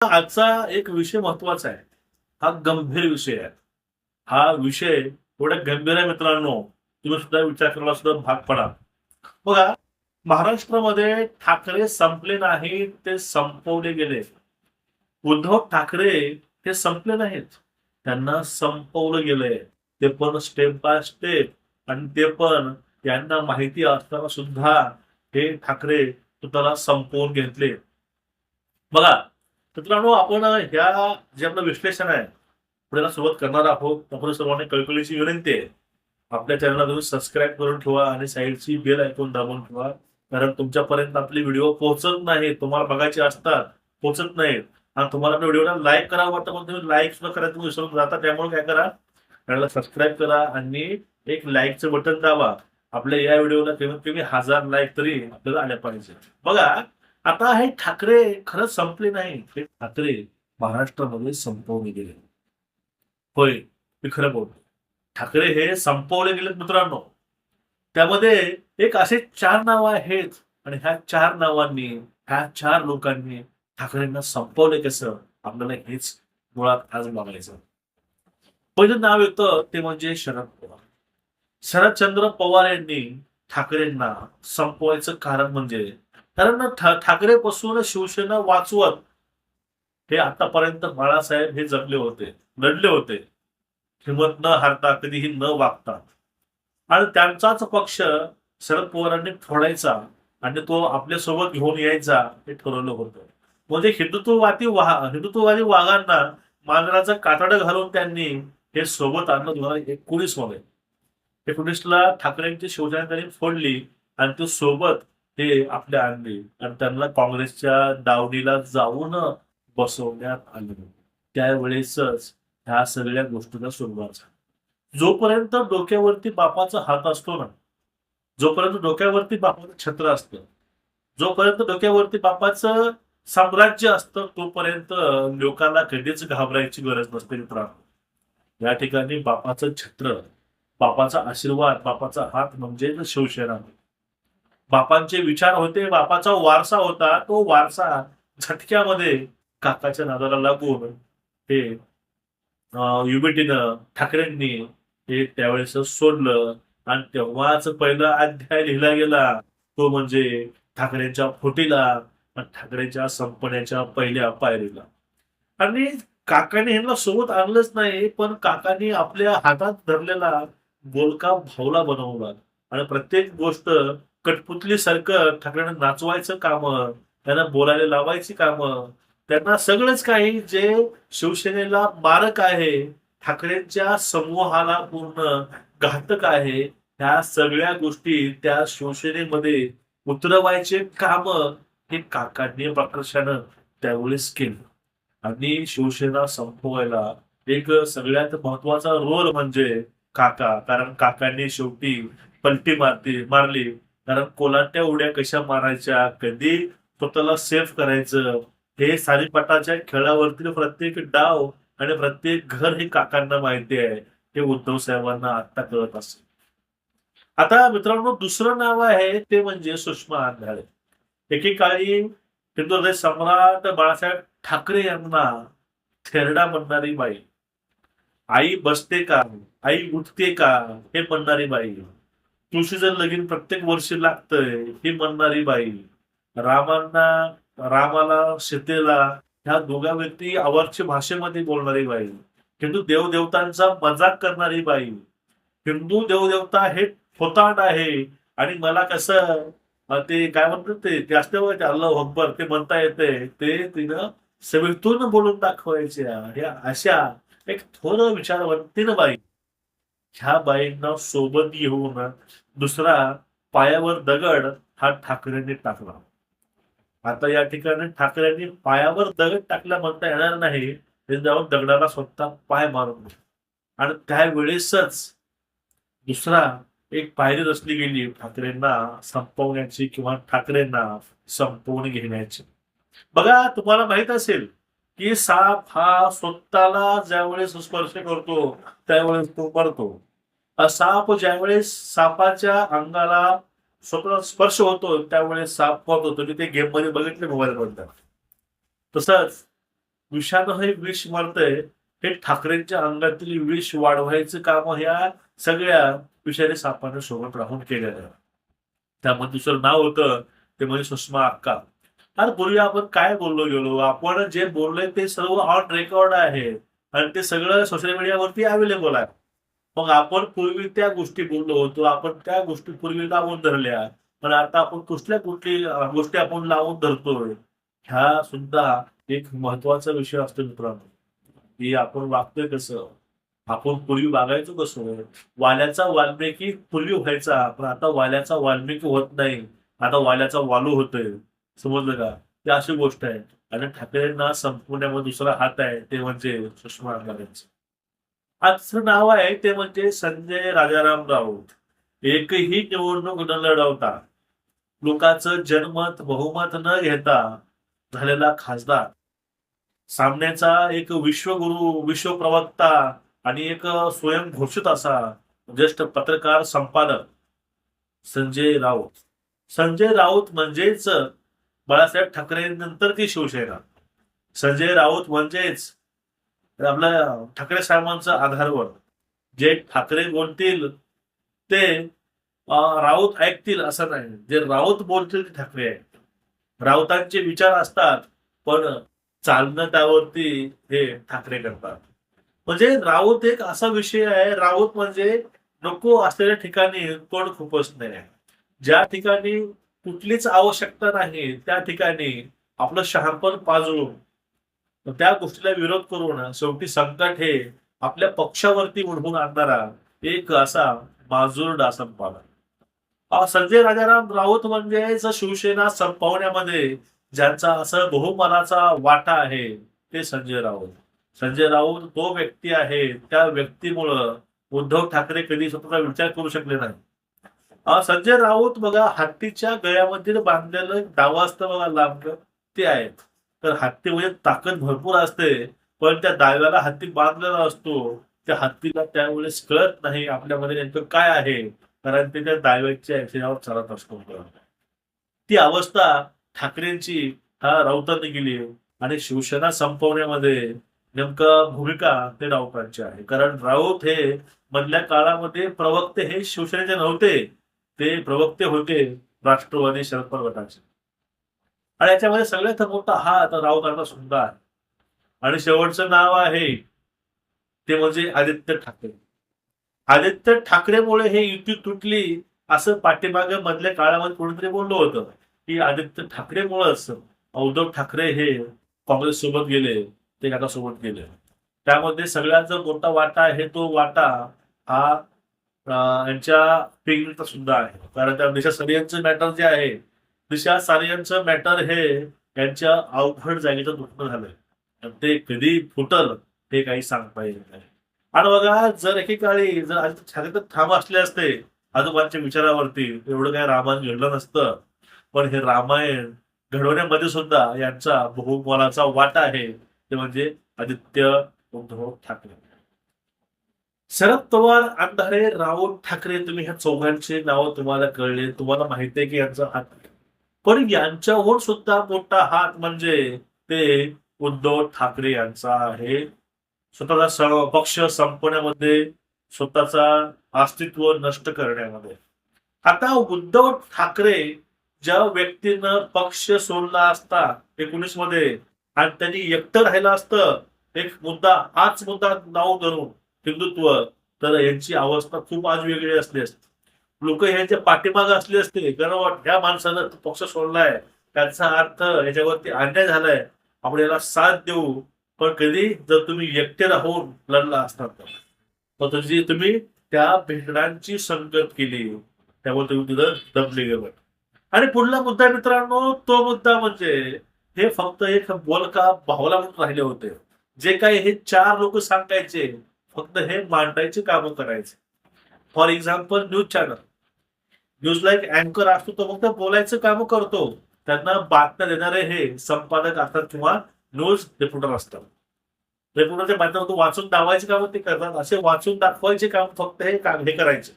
आजचा एक विषय महत्त्वाचा आहे. हा गंभीर विषय आहे. हा विषय थोड्या गंभीर आहे मित्रांनो तुम्ही सुद्धा विचार करायला सुद्धा भाग पडा. बघा महाराष्ट्रामध्ये ठाकरे संपले नाहीत ते संपवले गेले. उद्धव ठाकरे हे संपले नाहीत. त्यांना संपवलं गेलंय. ते पण स्टेप बाय स्टेप आणि ते पण यांना माहिती असताना सुद्धा हे ठाकरे स्वतःला संपवून घेतले. बघा मित्रांनो आपण ह्या जे आपलं विश्लेषण आहे पुढे सुरुवात करणार आहोत. त्यामुळे सर्वांनी कळकळीची विनंती आहे. आपल्या चॅनलला तुम्ही सबस्क्राईब करून ठेवा आणि साईडची बेल ऐकून दाबून ठेवा. कारण तुमच्यापर्यंत आपले व्हिडिओ पोहोचत नाही तुम्हाला बघायचे असतात पोहोचत नाहीत. आणि तुम्हाला आपल्या व्हिडिओला लाईक करावं वाटतं पण तुम्ही लाईक सुद्धा करायचं तुम्ही विसरून जाता. त्यामुळे काय करा चॅनलला सबस्क्राईब करा आणि एक लाईकचं बटन दाबा. आपल्या या व्हिडिओला कमीत कमी हजार लाईक तरी आपल्याला आल्या पाहिजे. बघा आता हे ठाकरे खरंच संपले नाही. हे ठाकरे महाराष्ट्रामध्ये संपवले गेले. होय मी खरं बोलतो ठाकरे हे संपवले गेलेत मित्रांनो. त्यामध्ये एक असे चार नाव आहेत आणि ह्या चार नावांनी ह्या चार लोकांनी ठाकरेंना संपवले कसं? आपल्याला हेच मुळात आज बघायचं पहिलं नाव येतं ते म्हणजे शरद पवार. शरदचंद्र पवार यांनी ठाकरेंना संपवायचं कारण म्हणजे कारण ठा- ठाकरेपासून शिवसेना वाचवत हे आतापर्यंत बाळासाहेब हे जगले होते लढले होते. हिंमत न हारता कधीही न वागता. आणि त्यांचाच पक्ष शरद पवारांनी फोडायचा आणि तो आपल्यासोबत घेऊन यायचा हे ठरवलं होतं. म्हणजे हिंदुत्ववादी वाह हिंदुत्ववादी वाघांना मांजराचं कातड घालून त्यांनी हे सोबत आणलं. दोन हजार एकोणीसमध्ये एकोणीसला ठाकरेंची शिवसेना त्यांनी फोडली आणि तो सोबत हे आपल्या आणले. आणि त्यांना काँग्रेसच्या दावणीला जाऊन बसवण्यात आले. त्यावेळेसच ह्या सगळ्या गोष्टीला सुरुवात झाली. जोपर्यंत डोक्यावरती बापाचा हात असतो ना जोपर्यंत डोक्यावरती बापाचं छत्र असतं जोपर्यंत डोक्यावरती बापाचं साम्राज्य असतं तोपर्यंत लोकांना कधीच घाबरायची गरज नसते मित्रांनो. या ठिकाणी बापाचं छत्र बापाचा आशीर्वाद बापाचा हात म्हणजे शिवसेना. बापांचे विचार होते बापाचा वारसा होता तो वारसा झटक्यामध्ये काकाच्या नादाला लागून हे युबिटीनं ठाकरेंनी हे त्यावेळेस सोडलं. आणि तेव्हाच पहिला अध्याय लिहिला गेला. तो म्हणजे ठाकरेंच्या फुटीला आणि ठाकरेंच्या संपण्याच्या पहिल्या पायरीला. आणि काकाने ह्यांना सोबत आणलंच नाही पण काकाने आपल्या हातात धरलेला बोलका भावला बनवला. आणि प्रत्येक गोष्ट कठपुतली सारखं ठाकरेंना नाचवायचं काम त्यांना बोलायला लावायची कामं त्यांना सगळंच काही जे शिवसेनेला मारक आहे ठाकरेंच्या समूहाला पूर्ण घातक आहे ह्या सगळ्या गोष्टी त्या शिवसेनेमध्ये उतरवायचे काम हे काकांनी प्रकर्षानं त्यावेळेस केलं. आणि शिवसेना संपवायला एक सगळ्यात महत्त्वाचा रोल म्हणजे काका कारण काकांनी शेवटी पलटी मारती मारली. कारण कोलाट्या उड्या कशा मारायच्या कधी स्वतःला सेफ करायचं हे सारीपाटाच्या खेळावरती प्रत्येक डाव आणि प्रत्येक घर हे काकांना माहिती आहे. हे उद्धव साहेबांना आता कळत असेल. आता मित्रांनो दुसरं नाव आहे ते म्हणजे सुषमा आंधळे. एकेकाळी हिंदू सम्राट बाळासाहेब ठाकरे यांना थेरडा म्हणणारी बाई. आई बसते का? आई उठते का? हे म्हणणारी बाई. तुळशीचं लगीन प्रत्येक वर्षी लागतंय ही म्हणणारी बाई रामांना रामाला सीतेला ह्या दोघा व्यक्ती आवर्ची भाषेमध्ये बोलणारी बाई हिंदू देवदेवतांचा मजाक करणारी बाई हिंदू देवदेवता हे फोताट आहे. आणि मला कसं ते काय म्हणतात ते जास्त ते अल्लाह अकबर ते म्हणता येते ते तिनं सवितून बोलून दाखवायच्या. ह्या अशा एक थोर विचारवंतीनं बाई. ह्या बाईंना सोबत घेऊन दुसरा पायावर दगड हा ठाकरेंनी टाकला. आता या ठिकाणी ठाकरेंनी पायावर दगड टाकला म्हणता येणार नाही ते जाऊन दगडाला स्वतः पाय मारून आणि त्यावेळेसच दुसरा एक पायरी रचली गेली ठाकरेंना संपवण्याची किंवा ठाकरेंना संपवून घेण्याची. बघा तुम्हाला माहीत असेल की साप हा स्वतःला ज्यावेळेस स्पर्श करतो त्यावेळेस तो मरतो. साप ज्यावेळेस सापाच्या अंगाला स्वतः स्पर्श होतो त्यावेळेस साप पळत होतो. की ते गेममध्ये बघितले मोबाईल म्हणतात तसंच विषाणू हे विष मारतंय हे ठाकरेंच्या अंगातील विष वाढवायचं काम ह्या सगळ्या विषारी सापाने सोबत राहून केलेलं आहे. त्यामध्ये दुसरं नाव होतं ते म्हणजे सुषमा अक्का. आणि पूर्वी आपण काय बोललो गेलो? आपण जे बोललोय ते सर्व ऑन रेकॉर्ड आहे. आणि ते सगळं सोशल मीडियावरती अवेलेबल आहे. मग आपण पूर्वी त्या गोष्टी बोललो होतो आपण त्या गोष्टी पूर्वी लावून धरल्या. पण आता आपण कुठल्या कुठली गोष्टी आपण लावून धरतोय ह्या सुद्धा एक महत्त्वाचा विषय असतो मित्रांनो. की आपण वागतोय कसं? आपण पूर्वी वागायचो कसं? वाल्याचा वाल्मिकी पूर्वी व्हायचा पण आता वाल्याचा वाल्मिकी होत नाही. आता वाल्याचा वालू होतोय. समजलं का? ते अशी गोष्ट आहे. आणि ठाकरेंना संपवण्यामध्ये दुसरा हात आहे ते म्हणजे सुषमा आजचं नाव आहे ते म्हणजे संजय राजाराम राऊत. एकही निवडणूक न लढवता लोकांचं जनमत बहुमत न घेता झालेला खासदार. सामन्याचा एक विश्वगुरु विश्वप्रवक्ता आणि एक स्वयंघोषित असा ज्येष्ठ पत्रकार संपादक संजय राऊत. संजय राऊत म्हणजेच बाळासाहेब ठाकरेंनंतर ती शिवसेना. संजय राऊत म्हणजेच आपल्या ठाकरे साहेबांचं आधारवर जे ठाकरे बोलतील ते राऊत ऐकतील असं नाही. जे राऊत बोलतील ते ठाकरे आहेत राऊतांचे विचार असतात पण चालणं त्यावरती हे ठाकरे करतात. म्हणजे राऊत एक असा विषय आहे राऊत म्हणजे नको असलेल्या ठिकाणी कोण खूपच नाही. ज्या ठिकाणी कुठलीच आवश्यकता नाही त्या ठिकाणी आपलं शहाणपण पाजळून त्या गोष्टीला विरोध करून शेवटी संकट हे आपल्या पक्षावरती उडवून आणणारा एक असा माजूर संपादक. संजय राजाराम राऊत म्हणजे शिवसेना संपवण्यामध्ये ज्यांचा असं बहुमानाचा वाटा आहे ते संजय राऊत. संजय राऊत तो व्यक्ती आहे त्या व्यक्तीमुळं उद्धव ठाकरे कधी स्वतःचा विचार करू शकले नाही. संजय राऊत बघा हत्तीच्या गळ्यामध्ये बांधलेलं डावं असतं बघा लांब. ते आहेत. तर हत्ती म्हणजे ताकद भरपूर असते पण त्या दाव्याला हत्ती बांधलेला असतो. त्या हत्तीला त्यावेळेस कळत नाही आपल्यामध्ये नेमकं काय आहे कारण ते त्या दाव्याच्या ऍक्सिडेंटवर चालत असतो. ती अवस्था ठाकरेंची हा राऊतांनी गेली आणि शिवसेना संपवण्यामध्ये नेमकं भूमिका ते राऊतांची आहे. कारण राऊत हे मधल्या काळामध्ये प्रवक्ते हे शिवसेनेचे नव्हते. ते प्रवक्ते होते राष्ट्रवादी शरद पवार गटाचे. आणि याच्यामध्ये सगळ्यात मोठा हात राऊतांना सुद्धा आहे आणि शेवटचं नाव आहे ते म्हणजे आदित्य ठाकरे. आदित्य ठाकरेमुळे हे युती तुटली असं पाठीमागे मधल्या काळामध्ये कोणीतरी बोललं होतं की आदित्य ठाकरेमुळेच उद्धव ठाकरे हे काँग्रेस सोबत गेले ते आता सोबत गेले. त्यामध्ये सगळ्यात जो मोठा वाटा आहे तो वाटा हा यांच्या पिंगचा सुद्धा आहे. कारण त्या देशात सगळ्यांचं मॅटर जे आहे दिशा सारियांचं मॅटर हे यांच्या अवघड जागेचं दुखणं झालंय. ते कधी फुटल हे काही सांगता येत नाही. आणि बघा जर एकेकाळी जर आज ठाकरे तर असले असते आजोबांच्या विचारावरती एवढं काय रामायण घडलं नसतं. पण हे रामायण घडवण्यामध्ये सुद्धा यांचा बहुमोलाचा वाटा आहे ते म्हणजे आदित्य उद्धव ठाकरे. शरद पवार अंधारे राहुल ठाकरे तुम्ही ह्या चौघांचे नाव तुम्हाला कळले. तुम्हाला माहिती आहे की यांचा हात पण यांच्यावर सुद्धा मोठा हात म्हणजे ते उद्धव ठाकरे यांचा आहे. स्वतःचा पक्ष संपवण्यामध्ये स्वतःचा अस्तित्व नष्ट करण्यामध्ये. आता उद्धव ठाकरे ज्या व्यक्तीनं पक्ष सोडला असता एकोणीसमध्ये आणि त्यांनी एकटं राहिलं असतं एक मुद्दा हाच मुद्दा नाव धरून हिंदुत्व तर यांची अवस्था खूप आज वेगळी असली असते. लोक ह्यांच्या पाठीमागे असले असते. कारण ह्या माणसानं तो पक्ष सोडलाय. त्याचा अर्थ याच्यावरती अन्याय झालाय. आपण याला साथ देऊ. पण कधी जर तुम्ही एकटे राहून लढला असणार तर. तुझी तुम्ही त्या भेटणांची संगत केली. त्यामुळे तुम्ही तिथं दबले गेलं आणि पुढला मुद्दा मित्रांनो तो मुद्दा म्हणजे हे फक्त एक बोलका भावला म्हणून राहिले होते. जे काही हे चार लोक सांगायचे फक्त हे मांडायचे काम करायचे. For example news channel news live अँकर असतो तो फक्त बोलायचं काम करतो. त्यांना बातम्या देणारे हे संपादक असतात किंवा न्यूज रिपोर्टर असतात. रिपोर्टरच्या माध्यमातून वाचून दावायचे काम ते करतात. असे वाचून दाखवायचे काम फक्त हे काम हे करायचे.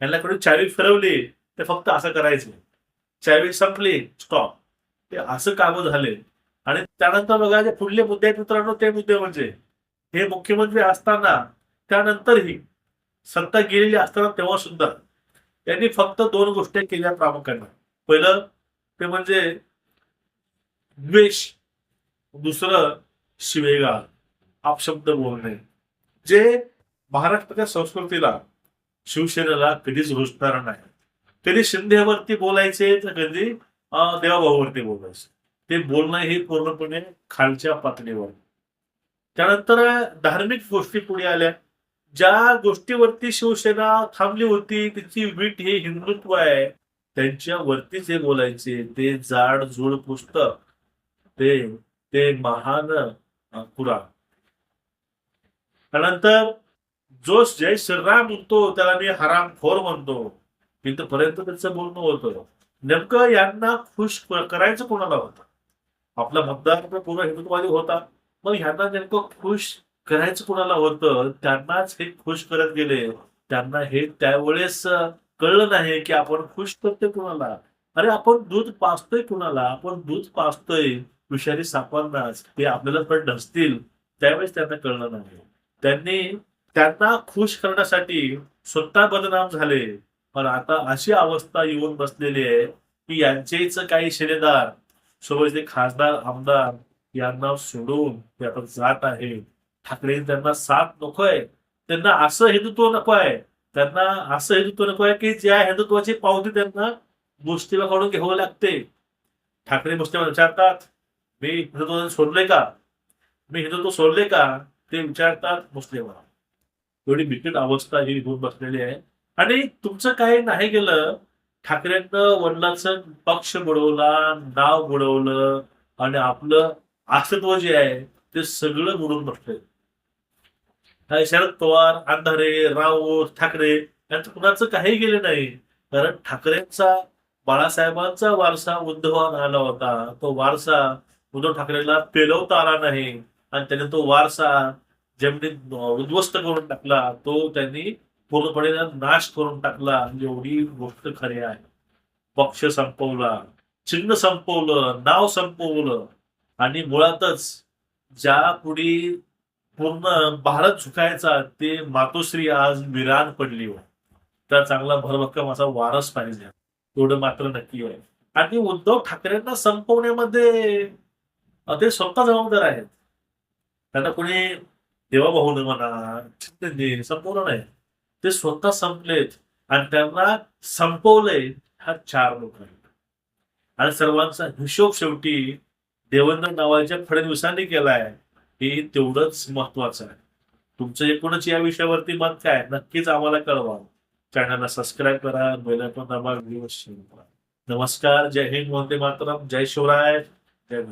यांना चावी फिरवली ते फक्त असं करायचे. चावी संपली स्टॉप ते असं काम झाले. आणि त्यानंतर बघा जे पुढले मुद्दे आहेत मित्रांनो ते मुद्दे म्हणजे हे मुख्यमंत्री असताना त्यानंतरही सत्ता गेलेली असताना तेव्हा सुद्धा त्यांनी फक्त दोन गोष्टी केल्या प्रामुख्यानं. पहिलं ते म्हणजे द्वेष. दुसरं शिवेगाळ. अपशब्द बोलणे. जे महाराष्ट्राच्या संस्कृतीला शिवसेनेला कधीच रुजणार नाही. कधी शिंदेवरती बोलायचे तर कधी देवाभाऊवरती बोलायचे. ते बोलणं हे पूर्णपणे खालच्या पातळीवर. त्यानंतर धार्मिक गोष्टी पुढे आल्या. ज्या गोष्टीवरती शिवसेना थांबली होती तिची वीट हे हिंदुत्व आहे. त्यांच्यावरती जे बोलायचे. ते जाड जुळ पुस्तक. ते ते महान कुरा त्यानंतर जो जय श्रीराम म्हणतो त्याला मी हरामखोर म्हणतो. इथपर्यंत त्यांचं बोलणं होतं. नेमकं यांना खुश करायचं कोणाला होतं? आपला मतदार पूर्ण हिंदुत्ववादी होता. मग ह्यांना नेमकं खुश करायचं कोणाला होतं त्यांनाच हे खुश करत गेले. त्यांना हे त्यावेळेस कळलं नाही की आपण खुश करतोय कुणाला. अरे आपण दूध पाचतोय कुणाला? आपण दूध पाचतोय विषारी सापांनाच. ते आपल्याला पण ढसतील त्यावेळेस त्यांना कळलं नाही. त्यांनी त्यांना खुश करण्यासाठी स्वतः बदनाम झाले. पण आता अशी अवस्था येऊन बसलेली आहे की यांचेच काही शिलेदार सोबतचे खासदार आमदार यांना सोडून ते आता जात आहेत. ठाकरे त्यांना साथ नको आहे त्यांना असं हिंदुत्व नको आहे त्यांना असं हिंदुत्व नको आहे की ज्या हिंदुत्वाची पावती त्यांना मुस्लिमाकडून घ्यावं लागते. ठाकरे मुस्लिम विचारतात मी हिंदुत्व सोडले का? मी हिंदुत्व सोडले का? ते विचारतात मुस्लिम एवढी बिकट अवस्था ही होऊन बसलेली आहे. आणि तुमचं काही नाही गेलं ठाकरेंनं वडिलांचं पक्ष बुडवला नाव बुडवलं आणि आपलं अस्तित्व जे आहे ते सगळं बुडून बसले शरद पवार अंधारे राऊत ठाकरे यांचं कुणाचं काही गेलं नाही. कारण ठाकरेंचा बाळासाहेबांचा वारसा उद्धवान आला होता. तो वारसा उद्धव ठाकरेला पेलवता आला नाही. आणि त्याने तो वारसा जमिनीत उद्ध्वस्त करून टाकला. तो त्यांनी पूर्णपणे नाश करून टाकला. एवढी गोष्ट खरी आहे. पक्ष संपवला चिन्ह संपवलं नाव संपवलं. आणि मुळातच ज्या पुढे पूर्ण भारत झुकायचा ते मातोश्री आज विरान पडली हो. त्या चांगला भरभक्कम असा वारस पाहिजे. एवढं मात्र नक्की आहे. आणि उद्धव ठाकरेंना संपवण्यामध्ये ते स्वतः जबाबदार आहेत. त्यांना कोणी देवाभाऊन म्हणा चिंतनजी संपवलं नाही. ते स्वतः संपलेत आणि त्यांना संपवलंय ह्या चार लोक आहेत आणि सर्वांचा हिशोब शेवटी देवेंद्र नावाच्या फडणवीसांनी केलाय. हे तेवढंच महत्वाचं आहे. तुमचं एकूणच या विषयावरती मत काय? नक्कीच आम्हाला कळवा. चॅनलला सबस्क्राईब करा बेलायकॉन दाबा व्हिडिओ शेअर करा. नमस्कार जय हिंद वंदे मातरम जय शिवराय. जय